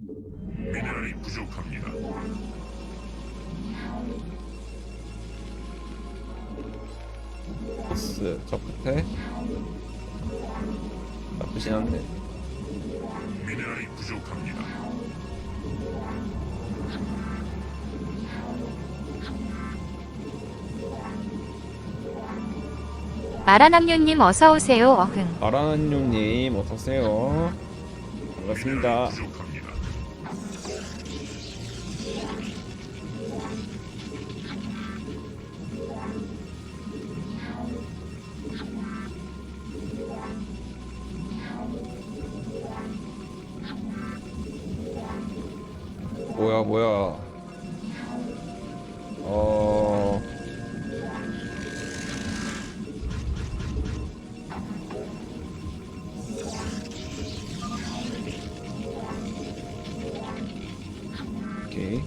미네랄이 부족합니다. 보스 저 끝에 나쁘진 않네 미네랄이 부족합니다. 마라남류님 어서 오세요, 어흥. 아라한용님 어서 오세요 반갑습니다 부족합니다. 뭐야 뭐야. 어. 오케이.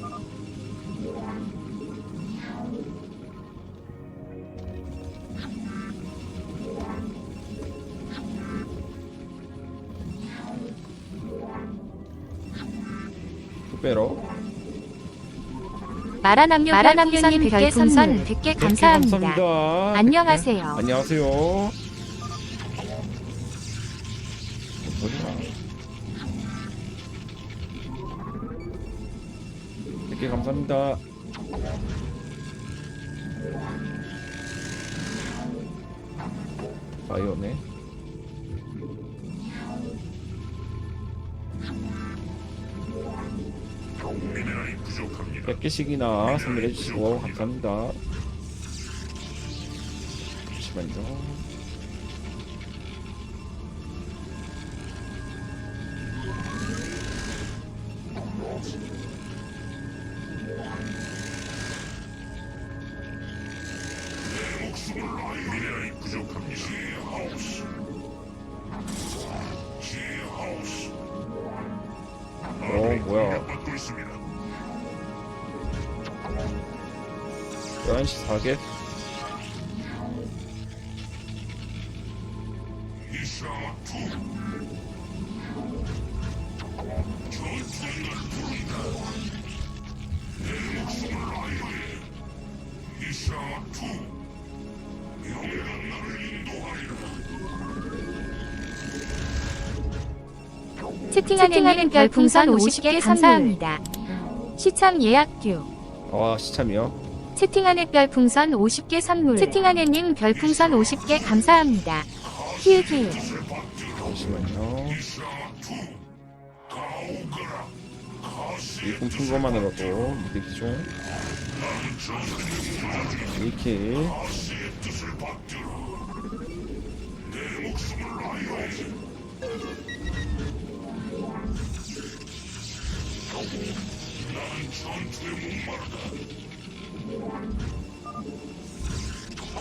빼로 마라남류 마라남류님 별풍선 100개 감사합니다. 감사합니다. 안녕하세요. 안녕하세요. 소리야. 100개 감사합니다. 바이오네. 10개씩이나 선물해주시고 감사합니다. 잠시만요. 11시 4개 채팅하는 별풍선 50개 감사합니다. 시참 예약규. 아 시참이요? 채팅하는 별풍선 50개 선물. 채팅하는님 별풍선 50개 감사합니다. 히읗히읗. 잠시만요. 이 꿈춘 것만으로도 믿기 중. 이렇게.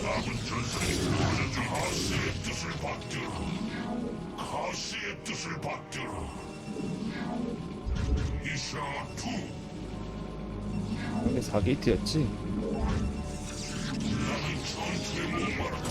남은 전선이 무너져 가시의 뜻을 받들어. 가시의 뜻을 받들어. 이샤 투. 근데 4게이트였지? 나는 전투에 목마르다.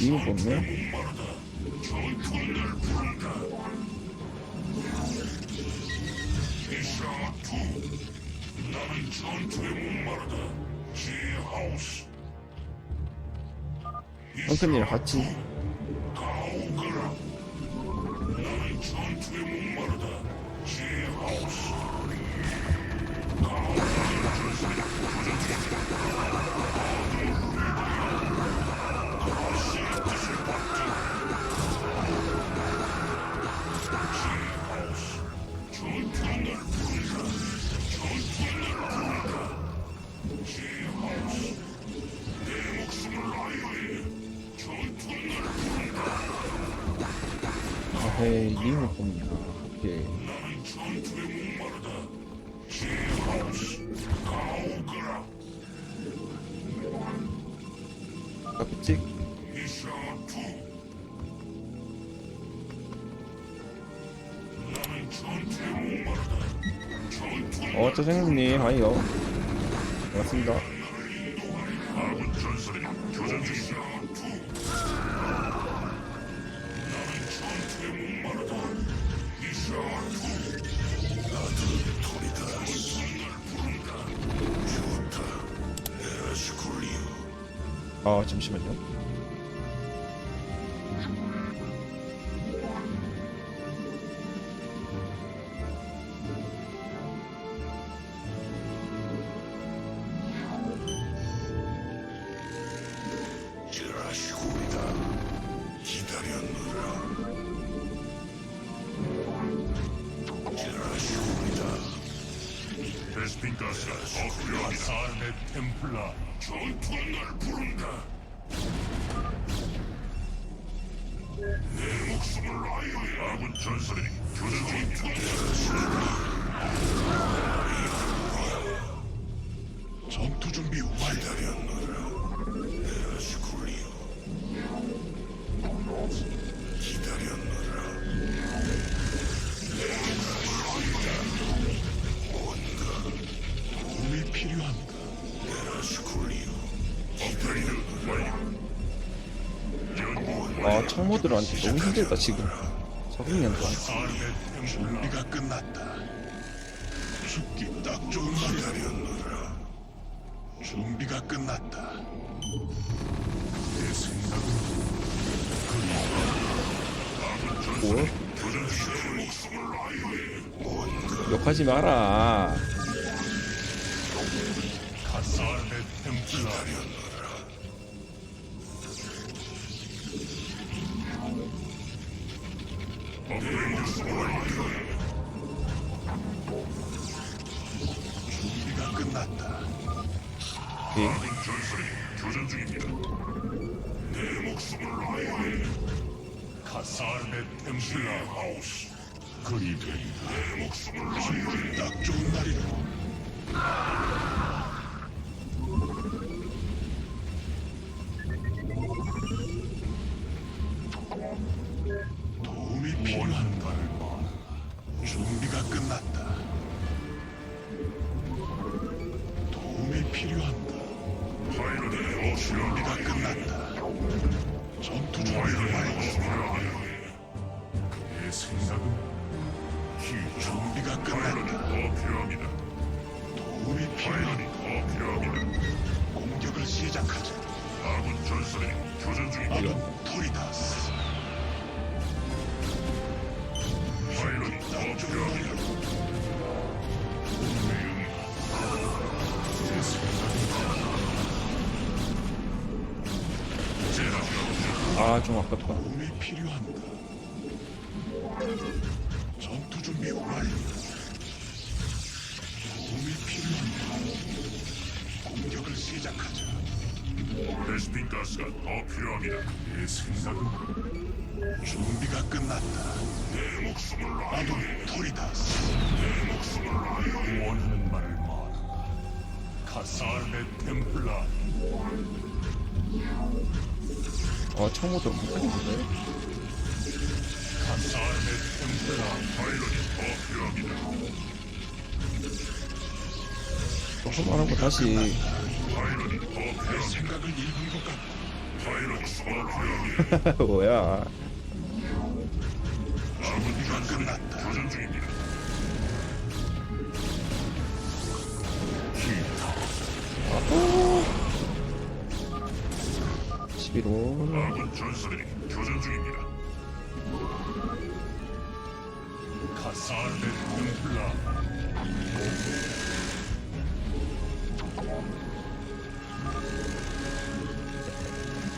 다. 지 하우스. 엉클님이랑 같이 아헤이 링을 뽑냐 오케이 나는 전투에 목마르다. 제하우스 가오거라. 카피찍 이샤투. 나는 전투에 목마르다. 전투 어 짜장님 하이요 반갑습니다 아 잠시만요 지라시고이다. 기다렸노라. 지라시고이다. 가스가 템플라. 전투는 날 부른다. 내 목숨을 아이오에 아군 전설이 교전 중입니다. 전투 준비 완료. 기다렸노 아 창모들한테 너무 힘들다 지금 적응년도 준비가 끝났다. 죽기 딱 좋은 기다렸노라. 준비가 끝났다. 내 생각은 뭘 욕하지 마라 가사르의. 준비가 끝났다. 오케이 전설이 교전 중입니다. 내 목숨을 아이오에 가사르의 템플라 하우스 그리 된다. 내 목숨을 아이오에 딱 좋은 날이로. 내 생각은 기 준비가 끝났다. 더 필요합니다. 도움이 필요하니 더 필요합니다. 공격을 시작하자. 아군 전설이 교전 중입니다. 아군 토리다 아, 아, 좀 아깝다. 도움이 필요한다 전투 준비 완료. 도움이 필요합니다. 공격을 시작하자. 베스핀 가스가 더 필요합니다. 내 생각은 준비가 끝났다. 내 목숨을 나도 털이다. 내 목숨을 라이오. 원하는 말을 말하라. 가사르의 템플라. 아, 청호도 엄청나게 조금 안 하고 다시. 뭐야? 11호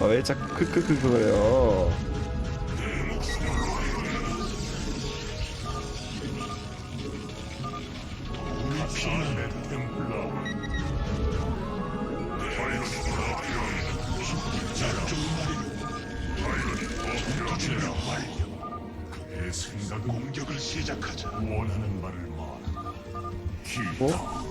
아왜 자꾸 크크크 거려요? 뭐?